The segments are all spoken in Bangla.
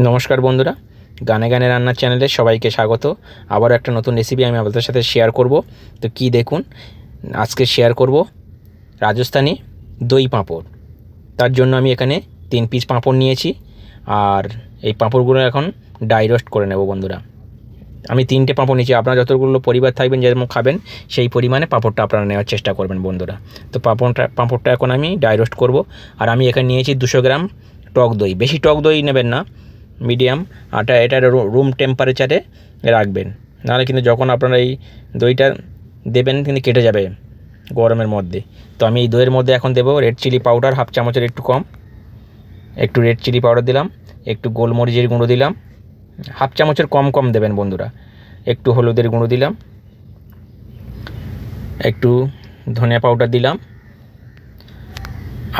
নমস্কার বন্ধুরা, গানে গানে রান্নার চ্যানেলে সবাইকে স্বাগত। আবারও একটা নতুন রেসিপি আমি আপনাদের সাথে শেয়ার করব। তো কি দেখুন, আজকে শেয়ার করব রাজস্থানি দই পাঁপড়। তার জন্য আমি এখানে তিন পিস পাঁপড় নিয়েছি। আর এই পাঁপড়গুলো এখন ডাই রোস্ট করে নেব বন্ধুরা। আমি তিনটে পাঁপড় নিয়েছি। আপনারা যতগুলো পরিবার থাকবেন, যেরকম খাবেন, সেই পরিমাণে পাঁপড়টা আপনারা নেওয়ার চেষ্টা করবেন বন্ধুরা। তো পাঁপড়টা পাঁপড়টা এখন আমি ডাই রোস্ট করব। আর আমি এখানে নিয়েছি দুশো গ্রাম টক দই। বেশি টক দই নেবেন না। মিডিয়াম আটা এটা রুম টেম্পারেচারে রাখবেন। নাহলে কিন্তু যখন আপনারা এই দইটা দেবেন, কিন্তু কেটে যাবে গরমের মধ্যে। তো আমি এই দইয়ের মধ্যে এখন দেবো রেড চিলি পাউডার হাফ চামচের একটু কম। একটু রেড চিলি পাউডার দিলাম, একটু গোলমরিচের গুঁড়ো দিলাম। হাফ চামচের কম কম দেবেন বন্ধুরা। একটু হলুদের গুঁড়ো দিলাম। একটু ধনিয়া পাউডার দিলাম।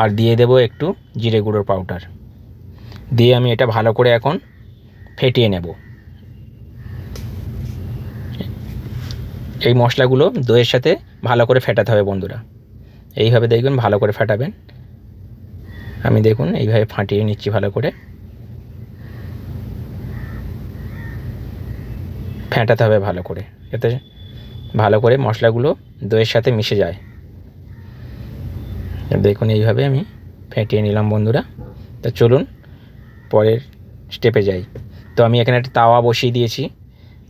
আর দিয়ে দেবো একটু জিরে গুঁড়োর পাউডার দিয়ে আমি এটা ভালো করে এখন ফেটিয়ে নেব। এই মশলাগুলো দইয়ের সাথে ভালো করে ফেটাতে হবে বন্ধুরা। এইভাবে দেখবেন ভালো করে ফেটাবেন। আমি দেখুন এইভাবে ফাটিয়ে নিচ্ছি ভালো করে। ফেটাতে হবে ভালো করে যাতে ভালো করে মশলাগুলো দইয়ের সাথে মিশে যায়। দেখুন এইভাবে আমি ফেটিয়ে নিলাম বন্ধুরা। তা চলুন পরের স্টেপে যাই। তো আমি এখানে একটা তাওয়া বসিয়ে দিয়েছি।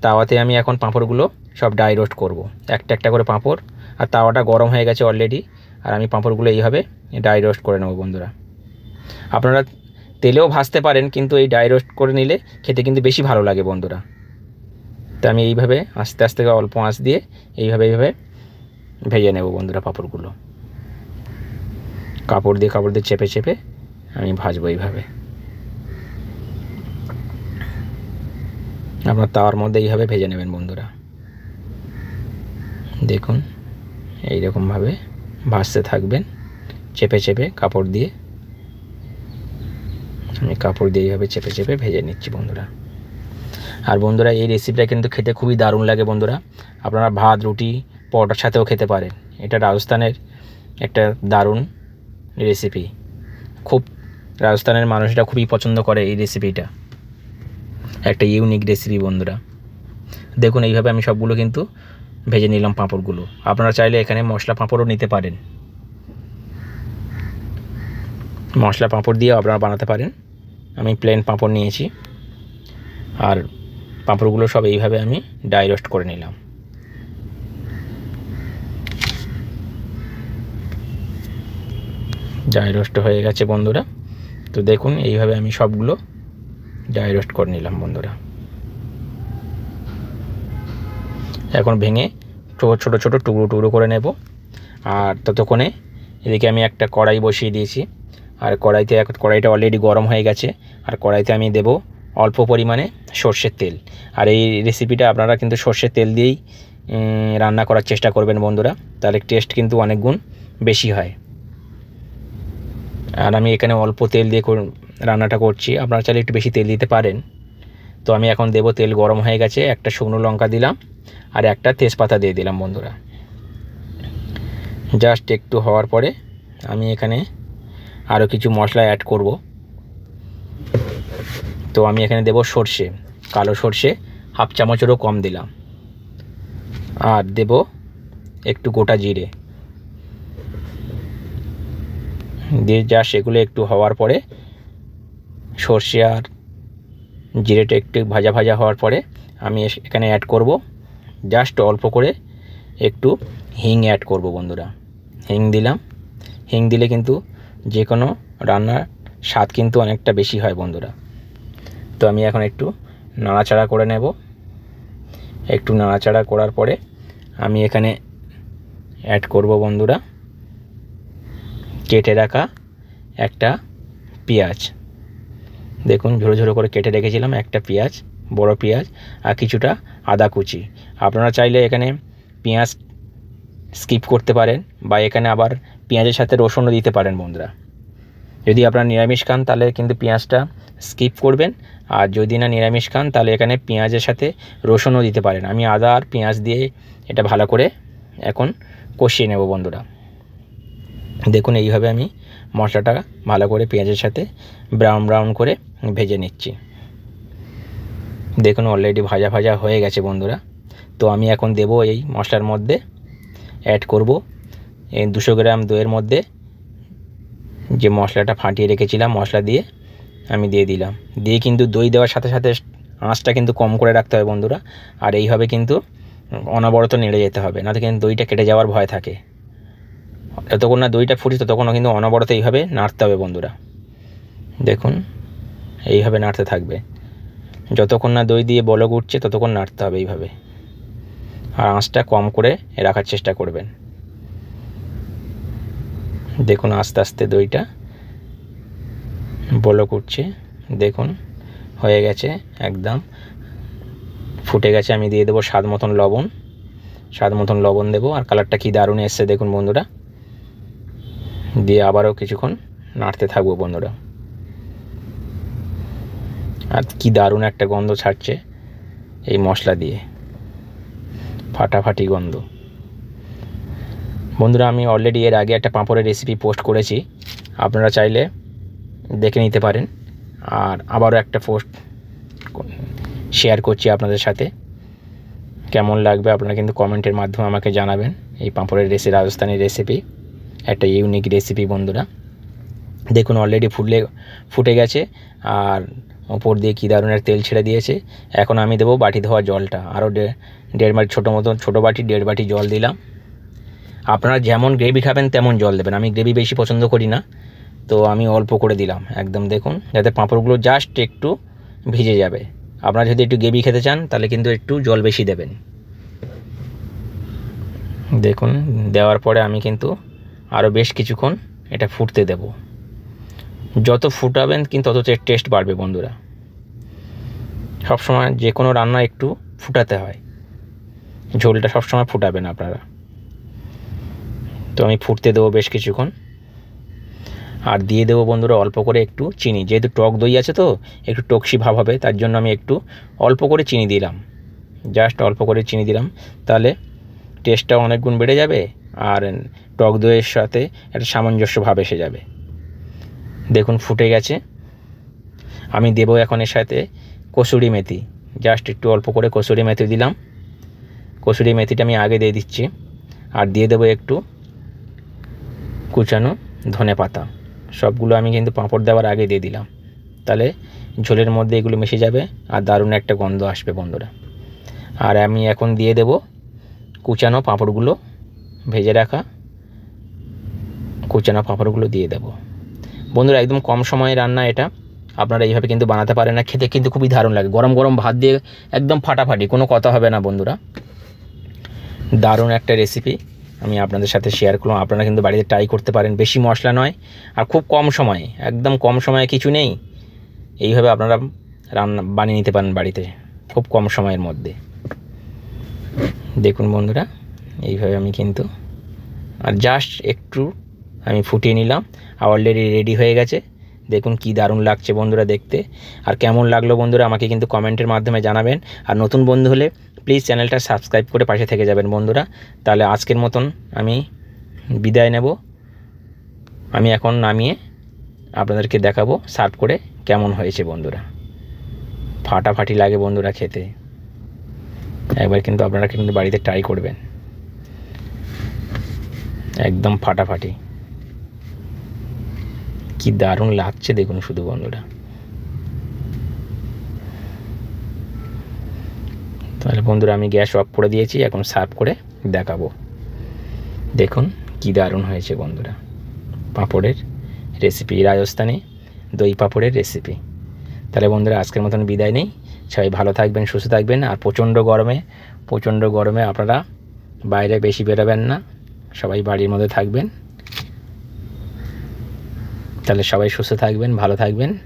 তাওয়াতে আমি এখন পাঁপড়গুলো সব ডাই রোস্ট করব। একটা একটা করে পাঁপড়। আর তাওয়াটা গরম হয়ে গেছে অলরেডি আর আমি পাঁপড়গুলো এইভাবে ডাই রোস্ট করে নেব বন্ধুরা। আপনারা তেলেও ভাজতে পারেন, কিন্তু এই ডাই রোস্ট করে নিলে খেতে কিন্তু বেশি ভালো লাগে বন্ধুরা। তো আমি এইভাবে আস্তে আস্তে অল্প আঁচ দিয়ে এইভাবে এইভাবে ভেজে নেব বন্ধুরা পাঁপড়গুলো। কাপড় দিয়ে কাপড় দিয়ে চেপে চেপে আমি ভাজবো এইভাবে। আপনার তাওয়ার মধ্যে এইভাবে ভেজে নেবেন বন্ধুরা। দেখুন এই এইরকমভাবে ভাসতে থাকবেন, চেপে চেপে কাপড় দিয়ে। আমি কাপড় দিয়ে এইভাবে চেপে চেপে ভেজে নিচ্ছি বন্ধুরা। আর বন্ধুরা, এই রেসিপিটা কিন্তু খেতে খুবই দারুণ লাগে বন্ধুরা। আপনারা ভাত, রুটি, পরোটার সাথেও খেতে পারেন। এটা রাজস্থানের একটা দারুণ রেসিপি খুব রাজস্থানের মানুষরা খুবই পছন্দ করে এই রেসিপিটা একটা ইউনিক রেসিপি বন্ধুরা। দেখুন, এইভাবে আমি সবগুলো কিন্তু ভেজে নিলাম পাঁপড়গুলো। আপনারা চাইলে এখানে মশলা পাঁপড়ও নিতে পারেন। মশলা পাঁপড় দিয়েও আপনারা বানাতে পারেন। আমি প্লেন পাঁপড় নিয়েছি। আর পাঁপড়গুলো সব এইভাবে আমি ডাই রোস্ট করে নিলাম। ডাই রোস্ট হয়ে গেছে, বন্ধুরা। তো দেখুন, এইভাবে আমি সবগুলো ড্রাই রোস্ট করে নিলাম বন্ধুরা। এখন ভেঙে ছোটো ছোটো টুকরো টুকরো করে নেব। আর ততক্ষণে এদিকে আমি একটা কড়াই বসিয়ে দিয়েছি। আর কড়াইতে এখন কড়াইটা অলরেডি গরম হয়ে গেছে। আর কড়াইতে আমি দেব অল্প পরিমাণে সর্ষের তেল। আর এই রেসিপিটা আপনারা কিন্তু সর্ষের তেল দিয়েই রান্না করার চেষ্টা করবেন বন্ধুরা। তাহলে টেস্ট কিন্তু অনেক গুণ বেশি হয়। আর আমি এখানে অল্প তেল দিয়ে রান্নাটা করছি। আপনারা চাইলে একটু বেশি তেল দিতে পারেন। তো আমি এখন দেবো তেল গরম হয়ে গেছে। একটা শুকনো লঙ্কা দিলাম আর একটা তেজপাতা দিয়ে দিলাম বন্ধুরা। জাস্ট একটু হওয়ার পরে আমি এখানে আরও কিছু মশলা অ্যাড করব। তো আমি এখানে দেব সর্ষে, কালো সর্ষে হাফ চামচেরও কম দিলাম। আর দেব একটু গোটা জিরে। দিয়ে যা সেগুলো একটু হওয়ার পরে সর্ষে আর জিরেটা একটু ভাজা ভাজা হওয়ার পরে আমি এখানে অ্যাড করব। জাস্ট অল্প করে একটু হিং অ্যাড করব বন্ধুরা। হিং দিলাম। হিং দিলে কিন্তু যে কোনো রান্নার স্বাদ কিন্তু অনেকটা বেশি হয় বন্ধুরা। তো আমি এখন একটু নাড়াচাড়া করে নেব। একটু নাড়াচাড়া করার পরে আমি এখানে অ্যাড করব বন্ধুরা। কেটে রাখা একটা পেঁয়াজ। দেখুন, ঝোড়ো ঝোড়ো করে কেটে রেখেছিলাম, একটা পেঁয়াজ, বড় পেঁয়াজ, আর কিছুটা আদা কুচি। আপনারা চাইলে এখানে পেঁয়াজ স্কিপ করতে পারেন, বা এখানে আবার পেঁয়াজের সাথে রসুনও দিতে পারেন বন্ধুরা। যদি আপনারা নিরামিষ খান, তাহলে কিন্তু পেঁয়াজটা স্কিপ করবেন, আর যদি না নিরামিষ খান, তাহলে এখানে পেঁয়াজের সাথে রসুনও দিতে পারেন। আমি আদা আর পেঁয়াজ দিয়ে এটা ভালো করে এখন কষিয়ে নেব বন্ধুরা। দেখুন, এইভাবে আমি মশলাটা ভালো করে পেঁয়াজের সাথে ব্রাউন ব্রাউন করে ভেজে নিচ্ছি। দেখুন অলরেডি ভাজা ভাজা হয়ে গেছে বন্ধুরা। তো আমি এখন দেবো এই মশলার মধ্যে অ্যাড করব এই দুশো গ্রাম দইয়ের মধ্যে যে মশলাটা ফাটিয়ে রেখেছিলাম, মশলা দিয়ে আমি দিয়ে দিলাম। দিয়ে কিন্তু দই দেওয়ার সাথে সাথে আঁচটা কিন্তু কম করে রাখতে হবে বন্ধুরা। আর এইভাবে কিন্তু অনবরত নেড়ে যেতে হবে না তো কিন্তু দইটা কেটে যাওয়ার ভয় থাকে। যতক্ষণ না দইটা ফুটি ততক্ষণও কিন্তু অনবরত এইভাবে নাড়তে হবে বন্ধুরা। দেখুন, এইভাবে নাড়তে থাকবে। যতক্ষণ না দই দিয়ে বলক উঠছে ততক্ষণ নাড়তে হবে এইভাবে। আর আঁচটা কম করে রাখার চেষ্টা করবেন। দেখুন আস্তে আস্তে দইটা বলক উঠছে। দেখুন, হয়ে গেছে একদম। ফুটে গেছে, আমি দিয়ে দেবো স্বাদ মতন লবণ। স্বাদ মতন লবণ দেবো। আর কালারটা কি দারুণ এসছে দেখুন বন্ধুরা। দিয়ে আবারও কিছুক্ষণ নাড়তে থাকব বন্ধুরা। আর কি দারুণ একটা গন্ধ ছাড়ছে এই মশলা দিয়ে। ফাটাফাটি গন্ধ। বন্ধুরা, আমি অলরেডি এর আগে একটা পাঁপড়ের রেসিপি পোস্ট করেছি। আপনারা চাইলে দেখে নিতে পারেন। আর আবারও একটা পোস্ট শেয়ার করছি আপনাদের সাথে। কেমন লাগবে আপনারা কিন্তু কমেন্টের মাধ্যমে আমাকে জানাবেন এই পাঁপড়ের রেসি রাজস্থানি রেসিপি একটা ইউনিক রেসিপি বন্ধুরা। দেখুন অলরেডি ফুটলে, ফুটে গেছে, আর ওপর দিয়ে কী দারুণের তেল ছেড়ে দিয়েছে। এখন আমি দেবো বাটি ধোয়া জলটা। আরও দেড় বাটি, ছোটো মতো ছোটো বাটি, দেড় বাটি জল দিলাম। আপনারা যেমন গ্রেভি খাবেন, তেমন জল দেবেন। আমি গ্রেভি বেশি পছন্দ করি না। তো আমি অল্প করে দিলাম। একদম দেখুন, যাতে পাঁপড়গুলো জাস্ট একটু ভিজে যাবে। আপনারা যদি একটু গ্রেভি খেতে চান, তাহলে কিন্তু একটু জল বেশি দেবেন। দেখুন, দেওয়ার পরে আমি কিন্তু আরও বেশ কিছুক্ষণ এটা ফুটতে দেব। যত ফুটাবেন কিন্তু তত টেস্ট বাড়বে বন্ধুরা। সবসময় যে কোনো রান্না একটু ফুটাতে হয়। ঝোলটা সবসময় ফুটাবেন আপনারা। তো আমি ফুটতে দেবো বেশ কিছুক্ষণ। আর দিয়ে দেবো বন্ধুরা অল্প করে একটু চিনি। যেহেতু টক দই আছে তো, একটু টকসি ভাব হবে, তার জন্য আমি একটু অল্প করে চিনি দিলাম। জাস্ট অল্প করে চিনি দিলাম। তাহলে টেস্টটা অনেক গুণ বেড়ে যাবে। আর টক দইয়ের সাথে একটা সামঞ্জস্য ভাব এসে যাবে। দেখুন, ফুটে গেছে। আমি দেবো এখন এর সাথে কসুরি মেথি। জাস্ট একটু অল্প করে কসুরি মেথি দিলাম। কসুরি মেথিটা আমি আগে দিয়ে দিচ্ছি। আর দিয়ে দেবো একটু কুচানো ধনে পাতা। সবগুলো আমি কিন্তু পাঁপড় দেওয়ার আগে দিয়ে দিলাম। তাহলে ঝোলের মধ্যে এগুলো মিশে যাবে আর দারুণ একটা গন্ধ আসবে বন্ধুরা। আর আমি এখন দিয়ে দেব কুচানো পাঁপড়গুলো ভেজে রাখা। কুচানো পাঁপড়গুলো দিয়ে দেব। বন্ধুরা, একদম কম সময়ে রান্না এটা। আপনারা এইভাবে কিন্তু বানাতে পারেন না, খেতে কিন্তু খুবই দারুণ লাগে। গরম গরম ভাত দিয়ে একদম ফাটাফাটি, কোনো কথা হবে না বন্ধুরা। দারুণ একটা রেসিপি আমি আপনাদের সাথে শেয়ার করলাম। আপনারা কিন্তু বাড়িতে ট্রাই করতে পারেন, বেশি মশলা নয়। আর খুব কম সময়ে, একদম কম সময়ে কিছু নেই। এইভাবে আপনারা রান্না, বানিয়ে নিতে পারেন বাড়িতে, খুব কম সময়ের মধ্যে। দেখুন বন্ধুরা, এইভাবে আমি কিন্তু, আর জাস্ট একটু আমি ফুটিয়ে নিলাম। অলরেডি রেডি হয়ে গেছে। দেখুন কি দারুণ লাগছে বন্ধুরা দেখতে। আর কেমন লাগল বন্ধুরা আমাকে কিন্তু কমেন্টের মাধ্যমে জানাবেন। আর নতুন বন্ধু হলে প্লিজ চ্যানেলটা সাবস্ক্রাইব করে পাশে থেকে যাবেন বন্ধুরা। তাহলে আজকের মতন আমি বিদায় নেব। আমি এখন নামিয়ে আপনাদেরকে দেখাবো সার্ভ করে কেমন হয়েছে বন্ধুরা। ফাটাফাটি লাগে বন্ধুরা খেতে। একবার কিন্তু আপনারা কিন্তু বাড়িতে ট্রাই করবেন। একদম ফাটাফাটি। কি দারুণ লাগছে দেখুন শুধু বন্ধুরা তাহলে বন্ধুরা আমি গ্যাস অফ করে দিয়েছি, এখন সার্ভ করে দেখাবো। দেখুন কি দারুণ হয়েছে বন্ধুরা। পাঁপড়ের রেসিপি রাজস্থানে দই পাঁপড়ের রেসিপি তাহলে বন্ধুরা আজকের মতন বিদায় নেই। সবাই ভালো থাকবেন, সুস্থ থাকবেন, আর প্রচণ্ড গরমে প্রচণ্ড গরমে আপনারা বাইরে বেশি বেরোবেন না। সবাই বাড়ির মধ্যে থাকবেন। তাহলে সবাই সুস্থ থাকবেন, ভালো থাকবেন।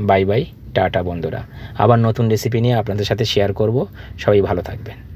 বাই বাই, টাটা বন্ধুরা। আবার নতুন রেসিপি নিয়ে আপনাদের সাথে শেয়ার করব। সবাই ভালো থাকবেন।